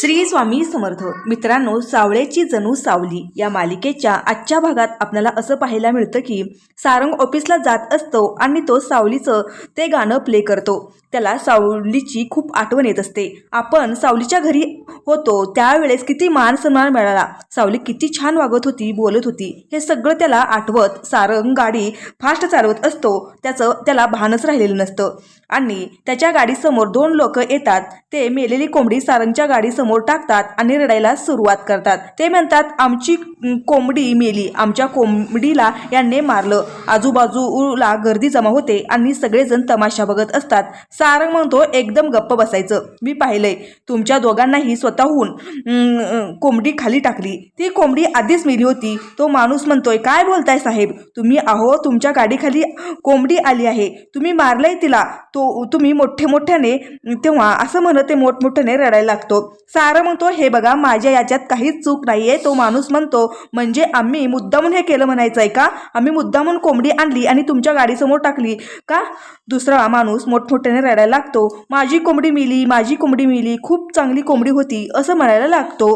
श्री स्वामी समर्थ. मित्रांनो सावळेची जणू सावली या मालिकेच्या आजच्या भागात आपल्याला असं पाहायला मिळतं की सारंग ऑफिसला जात असतो आणि तो सावलीचं ते गाणं प्ले करतो. त्याला सावलीची खूप आठवण येत असते. आपण सावलीच्या घरी होतो त्यावेळेस किती मान सन्मान मिळाला. सावली किती छान वागत होती बोलत होती. हे सगळं त्याला आठवत सारंग गाडी फास्ट चालवत असतो. त्याचं त्याला भानच राहिलेलं नसतं. आणि त्याच्या गाडीसमोर दोन लोक येतात. ते मेलेली कोंबडी सारंगच्या गाडीसमोर टाकतात आणि रडायला सुरुवात करतात. ते म्हणतात आमची कोंबडी मेली. आमच्या कोंबडीला यांनी मारलं. आजूबाजूला गर्दी जमा होते आणि सगळेजण तमाशा बघत असतात. सारंग म्हणतो एकदम गप्प बसायचं. मी पाहिलंय. तुमच्या दोघांनाही स्वतःहून कोंबडी खाली टाकली. ती कोंबडी आधीच मेली होती. तो माणूस म्हणतोय काय बोलताय साहेब? तुम्ही आहो तुमच्या गाडीखाली कोंबडी आली आहे. तुम्ही मारलंय तिला. तो तुम्ही मोठे मोठ्याने तेव्हा असं म्हणत ते मोठमोठ्याने रडायला लागतो. सारं म्हणतो हे बघा माझ्या याच्यात काहीच चूक नाही आहे तो माणूस म्हणतो म्हणजे आम्ही मुद्दामून हे केलं म्हणायचं आहे का? आम्ही मुद्दामून कोंबडी आणली आणि तुमच्या गाडीसमोर टाकली. का? दुसरा माणूस मोठमोठ्याने रडायला लागतो माझी कोंबडी मिली माझी कोंबडी मिली खूप चांगली कोंबडी होती असं म्हणायला लागतो.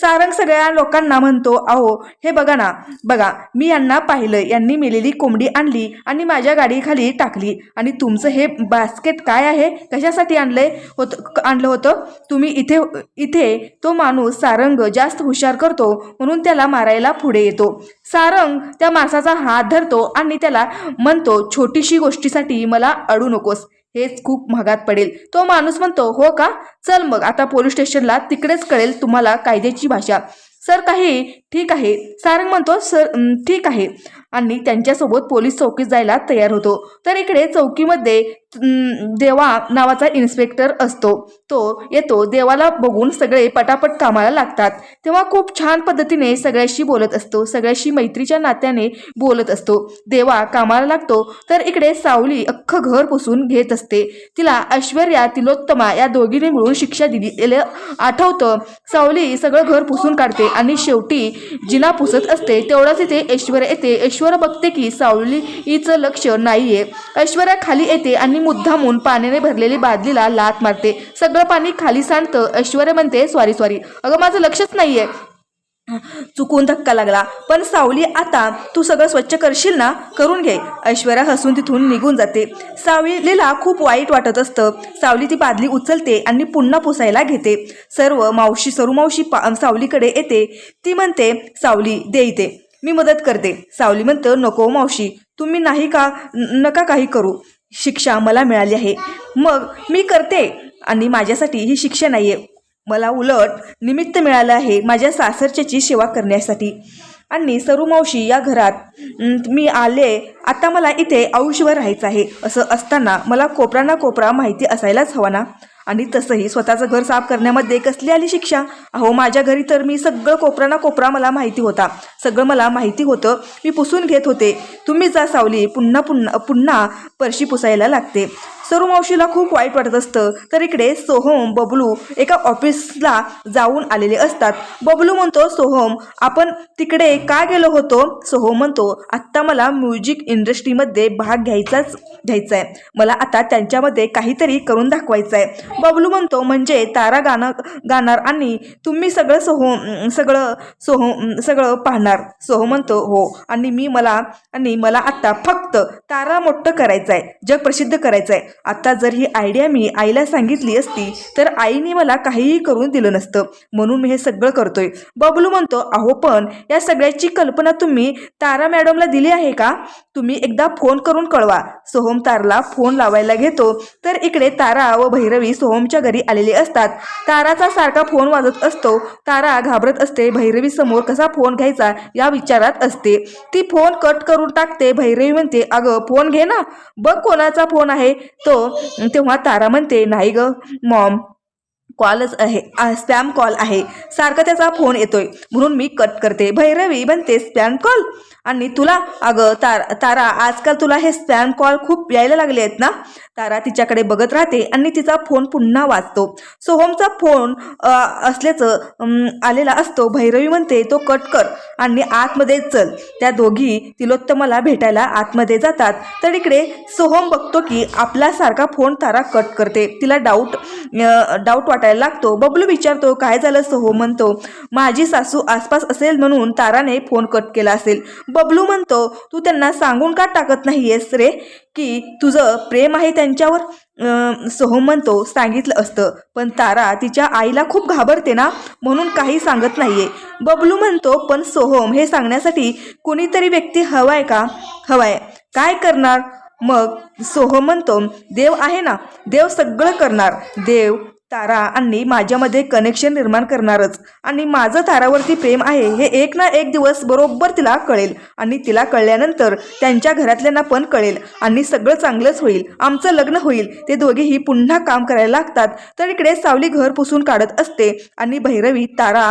सारंग सगळ्या लोकांना म्हणतो अहो हे बघा ना बघा मी यांना पाहिलं यांनी मेलेली कोंबडी आणली आणि माझ्या गाडीखाली टाकली आणि तुमचं हे बास्केट काय आहे? कशासाठी आणलं होतं आणलं होतं? तुम्ही इथे इथे तो माणूस सारंग जास्त हुशार करतो म्हणून त्याला मारायला पुढे येतो. सारंग त्या माणसाचा हात धरतो आणि त्याला म्हणतो छोटीशी गोष्टीसाठी मला अडू नकोस. हेच खूप महागात पडेल. तो माणूस म्हणतो हो का? चल मग आता पोलीस स्टेशनला तिकडेच कळेल तुम्हाला कायद्याची भाषा. सर काही ठीक आहे. सारंग म्हणतो सर ठीक आहे. आणि त्यांच्यासोबत पोलीस चौकीत जायला तयार होतो. तर इकडे चौकीमध्ये देवा नावाचा इन्स्पेक्टर असतो. तो येतो देवाला बघून सगळे पटापट कामाला लागतात. तेव्हा खूप छान पद्धतीने सगळ्याशी बोलत असतो सगळ्याशी मैत्रीच्या नात्याने बोलत असतो. देवा कामाला लागतो तर इकडे सावली अख्खं घर पुसून घेत असते. तिला ऐश्वर्या तिलोत्तमा या दोघींनी मिळून शिक्षा दिली आठवतं. सावली सगळं घर पुसून काढते आणि शेवटी जिना पुसत असते तेवढाच इथे ऐश्वर्या येते. ऐश्वर्या बघते की सावलीचं लक्ष नाहीये. ऐश्वर्या खाली येते आणि मुद्दामून पाण्याने भरलेली बादलीला लात मारते. सगळं पाणी खाली सांडतं. ऐश्वर्या म्हणते सॉरी सॉरी अगं माझं लक्षच नाहीये. चुकून धक्का लागला. पण सावली आता तू सगळं स्वच्छ करशील ना? करून घे. ऐश्वर्या हसून तिथून निघून जाते. सावलीला खूप वाईट वाटत असतं. सावली ती बादली उचलते आणि पुन्हा पुसायला घेते. सर्व मावशी सरू मावशी पा सावलीकडे येते. ती म्हणते सावली दे इथे. मी मदत करते. सावली म्हणतं नको मावशी. तुम्ही नाही का? नका काही करू. शिक्षा मला मिळाली आहे. मग मी करते आणि माझ्यासाठी ही शिक्षा नाही आहे मला उलट निमित्त मिळालं आहे माझ्या सासरच्याची सेवा करण्यासाठी. आणि सरू मावशी या घरात मी आले आता मला इथे आयुष्यभर राहायचं आहे. असं असताना मला कोपरा ना कोपरा माहिती असायलाच हवा ना. आणि तसंही स्वतःचं घर साफ करण्यामध्ये कसली आली शिक्षा? अहो माझ्या घरी तर मी सगळं कोपरा ना कोपरा मला माहिती होता. सगळं मला माहिती होतं. मी पुसून घेत होते. तुम्ही जा सावली पुन्हा पुन्हा पुन्हा परशी पुसायला लागते. सरू मावशीला खूप वाईट वाटत असतं. तर इकडे सोहम बबलू एका ऑफिसला जाऊन आलेले असतात. बबलू म्हणतो सोहम आपण तिकडे का गेलो होतो? सोहम म्हणतो आत्ता मला म्युझिक इंडस्ट्रीमध्ये भाग घ्यायचाच घ्यायचा आहे मला आता त्यांच्यामध्ये काहीतरी करून दाखवायचं आहे बबलू म्हणतो म्हणजे तारा गाणं गाणार आणि तुम्ही सगळं सोहम सगळं सोहम सगळं पाहणार. सोहम म्हणतो हो आणि मी मला आणि मला आत्ता फक्त तारा मोठं करायचं आहे जग प्रसिद्ध करायचं आहे आता जर ही आयडिया मी आईला सांगितली असती तर आईने मला काहीही करून दिलं नसतं. म्हणून मी हे सगळं करतोय. बबलू म्हणतो अहो पण या सगळ्याची कल्पना तुम्ही तारा मॅडमला दिली आहे का? तुम्ही एकदा फोन करून कळवा. सोहम तारला फोन लावायला घेतो. तर इकडे तारा व भैरवी सोहमच्या घरी आलेले असतात. ताराचा सारखा फोन वाजत असतो. तारा घाबरत असते. भैरवी समोर कसा फोन घ्यायचा या विचारात असते. ती फोन कट करून टाकते. भैरवी म्हणते अगं फोन घे ना. बघ कोणाचा फोन आहे. तो तेव्हा तारा म्हणते नाही ग मॉम कॉलच आहे स्पॅम कॉल आहे. सारखा त्याचा फोन येतोय. म्हणून मी कट करते. भैरवी म्हणते स्पॅम कॉल आणि तुला अगं तार तारा आजकाल तुला हे स्पॅम कॉल खूप यायला लागले आहेत ना? तारा तिच्याकडे बघत राहते आणि तिचा फोन पुन्हा वाचतो. सोहमचा फोन असल्याचं आलेला असतो. भैरवी म्हणते तो कट कर आणि आतमध्ये चल. त्या दोघी तिलोत्तमाला भेटायला आतमध्ये जातात. तर इकडे सोहम बघतो की आपला सारखा फोन तारा कट करते. तिला डाऊट डाऊट वाटायला लागतो. बबलू विचारतो काय झालं सोहो म्हणतो माझी सासू आसपास असेल म्हणून ताराने फोन कट केला असेल. बबलू म्हणतो तू त्यांना सांगून का टाकत नाहीयेस रे की तुझं प्रेम आहे त्यांच्यावर? सोहम हो म्हणतो सांगितलं असतं पण तारा तिच्या आईला खूप घाबरते ना म्हणून काही सांगत नाहीये. बबलू म्हणतो पण सोहम हे सांगण्यासाठी कुणीतरी व्यक्ती हवाय का? हवाय. काय करणार? मग सोह म्हणतो देव आहे ना देव सगळं करणार. देव तारा आणि माझ्यामध्ये कनेक्शन निर्माण करणारच. आणि माझं तारावरती प्रेम आहे हे एक ना एक दिवस बरोबर तिला कळेल. आणि तिला कळल्यानंतर त्यांच्या घरातल्यांना पण कळेल. आणि सगळं चांगलंच होईल. आमचं लग्न होईल. ते दोघेही पुन्हा काम करायला लागतात. तर इकडे सावली घर पुसून काढत असते. आणि भैरवी तारा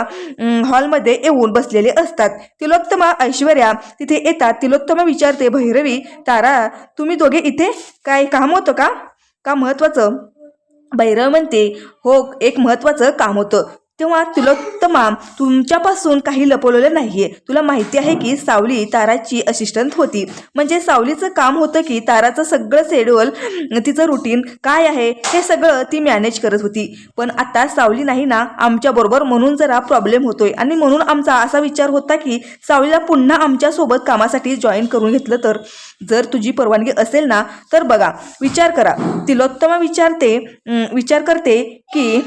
हॉलमध्ये येऊन बसलेले असतात. तिलोत्तमा ऐश्वर्या तिथे येतात. तिलोत्तमा विचारते भैरवी तारा तुम्ही दोघे इथे? काय काम होतं का? का महत्त्वाचं भैरव म्हणते हो एक महत्त्वाचं काम होतं. तेव्हा तिलोत्तमा तुमच्यापासून काही लपवलेलं नाहीये. तुला माहिती आहे की सावली ताराची असिस्टंट होती. म्हणजे सावलीचं काम होतं की ताराचं सगळं शेड्यूल तिचं रुटीन काय आहे हे सगळं ती मॅनेज करत होती. पण आता सावली नाही ना आमच्याबरोबर म्हणून जरा प्रॉब्लेम होतोय. आणि म्हणून आमचा असा विचार होता की सावलीला पुन्हा आमच्यासोबत कामासाठी जॉईन करून घेतलं तर. जर तुझी परवानगी असेल ना तर बघा विचार करा. तिलोत्तमा विचारते विचार करते की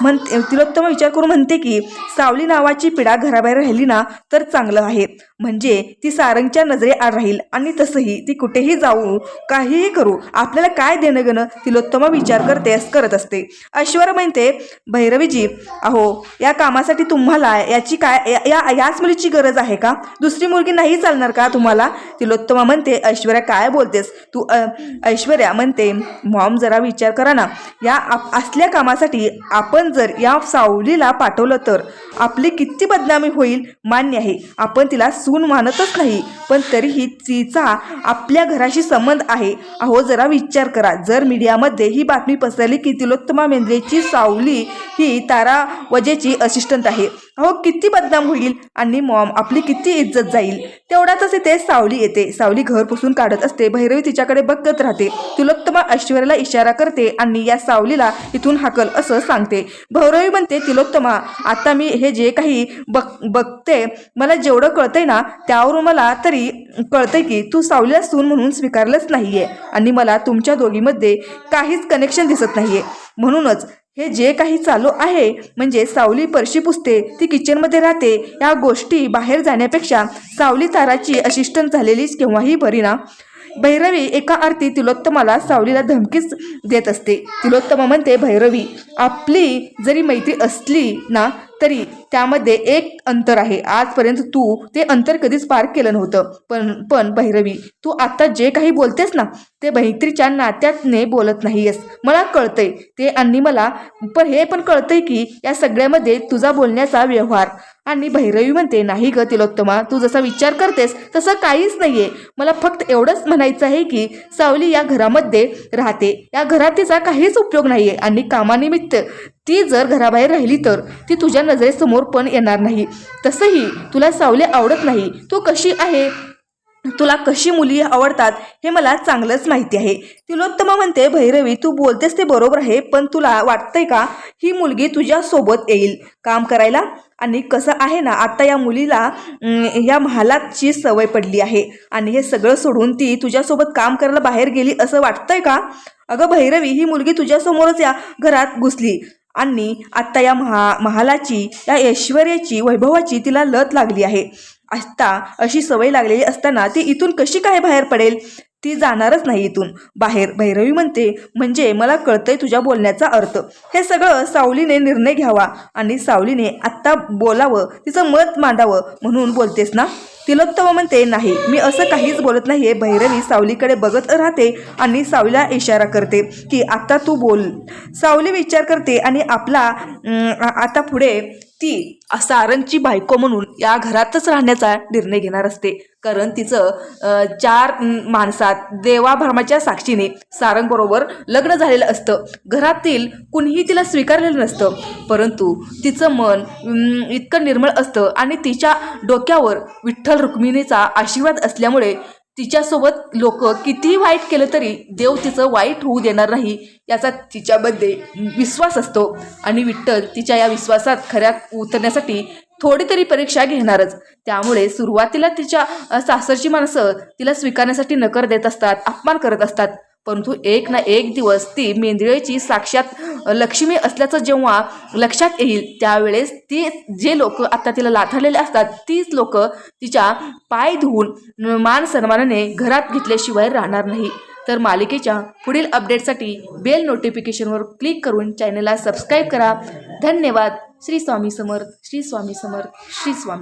म्हणते तिलोत्तमा विचार करून म्हणते की सावली नावाची पिढा घराबाहेर राहिली ना तर चांगलं आहे. म्हणजे ती सारंगच्या नजरे आड राहील आणि तसंही ती कुठेही जाऊ काहीही करू आपल्याला काय देणं घेणं तिलोत्तमा विचार करते करत असते. ऐश्वर्या म्हणते भैरवीजी अहो या कामासाठी तुम्हाला याची काय या या- याच मुलीची गरज आहे का? दुसरी मुलगी नाही चालणार का तुम्हाला? तिलोत्तमा म्हणते ऐश्वर्या काय बोलतेस? तू ऐश्वर्या म्हणते मॉम जरा विचार करा ना. या आप- असल्या कामासाठी आपण जर या सावलीला पाठवलं तर आपली किती बदनामी होईल? मान्य आहे. आपण तिला सून मानतच नाही. पण तरीही तिचा आपल्या घराशी संबंध आहे. अहो जरा विचार करा. जर मीडियामध्ये ही बातमी पसरली की तिलोत्तमा मेंद्रेची सावली ही तारा वजेची असिस्टंट आहे. अहो किती बदनाम होईल आणि मॉम आपली किती इज्जत जाईल. तेवढ्यातच इथे सावली येते. सावली घर पुसून काढत असते. भैरवी तिच्याकडे बघत राहते. तिलोत्तमा ऐश्वर्याला इशारा करते आणि या सावलीला इथून हाकल असं सांगते. भैरवी म्हणते तिलोत्तमा आता मी हे जे काही बघ बघते मला जेवढं कळतंय ना त्यावरून मला तरी कळतंय की तू सावलीला सून म्हणून स्वीकारलंच नाहीये आणि मला तुमच्या दोघीमध्ये काहीच कनेक्शन दिसत नाहीये. म्हणूनच हे जे काही चालू आहे म्हणजे सावली परशी पुसते ती किचनमध्ये राहते या गोष्टी बाहेर जाण्यापेक्षा सावली ताराची असिस्टंट झालेलीच केव्हाही बरी ना. भैरवी एका अर्थी तिलोत्तमाला सावलीला धमकीच देत असते. तिलोत्तमा म्हणते भैरवी आपली जरी मैत्री असली ना तरी त्यामध्ये एक अंतर आहे. आजपर्यंत तू ते अंतर कधीच पार केलं नव्हतं. पण पण भैरवी तू आता जे काही बोलतेस ना ते मैत्रीच्या नात्यातने बोलत नाहीयेस. मला कळतंय ते आणि मला पण हे पण कळतंय की या सगळ्यामध्ये तुझा बोलण्याचा व्यवहार आणि भैरवी म्हणते नाही ग तिलोत्तमा तू जसा विचार करतेस तसं काहीच नाहीये. मला फक्त एवढंच म्हणायचं आहे की सावली या घरामध्ये राहते. या घरात तिचा काहीच उपयोग नाहीये आणि कामानिमित्त ती जर घराबाहेर राहिली तर ती तुझ्या नजरेसमोर पण येणार नाही. तसंही तुला सावली आवडत नाही. तू कशी आहे? तुला कशी मुली आवडतात हे मला चांगलंच माहिती आहे. तिलोत्तमा म्हणते भैरवी तू बोलतेस ते बरोबर आहे पण तुला वाटतंय का ही मुलगी तुझ्या सोबत येईल? काम करायला? आणि कसं आहे ना आता या मुलीला अं, या महालाची सवय पडली आहे. आणि हे सगळं सोडून ती तुझ्यासोबत काम करायला बाहेर गेली असं वाटतंय का? अगं भैरवी ही मुलगी तुझ्यासमोरच या घरात घुसली. आणि आत्ता या महा महालाची या ऐश्वर्याची वैभवाची तिला लत लागली आहे. आत्ता अशी सवय लागलेली असताना ती इथून कशी काय बाहेर पडेल? ती जाणारच नाही इथून. बाहेर भैरवी म्हणते म्हणजे मला कळतंय तुझ्या बोलण्याचा अर्थ. हे सगळं सावलीने निर्णय घ्यावा आणि सावलीने आत्ता बोलावं तिचं मत मांडावं म्हणून बोलतेस ना? तिलोत्तम म्हणते नाही मी असं काहीच बोलत नाही आहे भैरवी सावलीकडे बघत राहते आणि सावलीला इशारा करते की आत्ता तू बोल. सावली विचार करते आणि आपला आता पुढे ती सारंगची बायको म्हणून या घरातच राहण्याचा निर्णय घेणार असते. कारण तिचं चार माणसात देवाभ्रमाच्या साक्षीने सारंगबरोबर लग्न झालेलं असतं. घरातील कुणीही तिला स्वीकारलेलं नसतं. परंतु तिचं मन इतकं निर्मळ असतं आणि तिच्या डोक्यावर विठ्ठल रुक्मिणीचा आशीर्वाद असल्यामुळे तिच्यासोबत लोक कितीही वाईट केलं तरी देव तिचं वाईट होऊ देणार नाही याचा तिच्यामध्ये विश्वास असतो. आणि विठ्ठल तिच्या या विश्वासात खऱ्यात उतरण्यासाठी थोडी तरी परीक्षा घेणारच. त्यामुळे सुरुवातीला तिच्या सासरची माणसं तिला स्वीकारण्यासाठी नकार देत असतात अपमान करत असतात. परंतु एक ना एक दिवस ती मेंदळेची साक्षात लक्ष्मी असल्याचं जेव्हा लक्षात येईल त्यावेळेस ती जे लोक आता तिला लाथारलेले असतात तीच लोक तिच्या पाय धुवून मान सन्मानाने घरात घेतल्याशिवाय राहणार नाही. तर मालिकेच्या पुढील अपडेटसाठी बेल नोटिफिकेशनवर क्लिक करून चॅनलला सबस्क्राईब करा. धन्यवाद. श्री स्वामी समर्थ श्री स्वामी समर्थ श्री स्वामी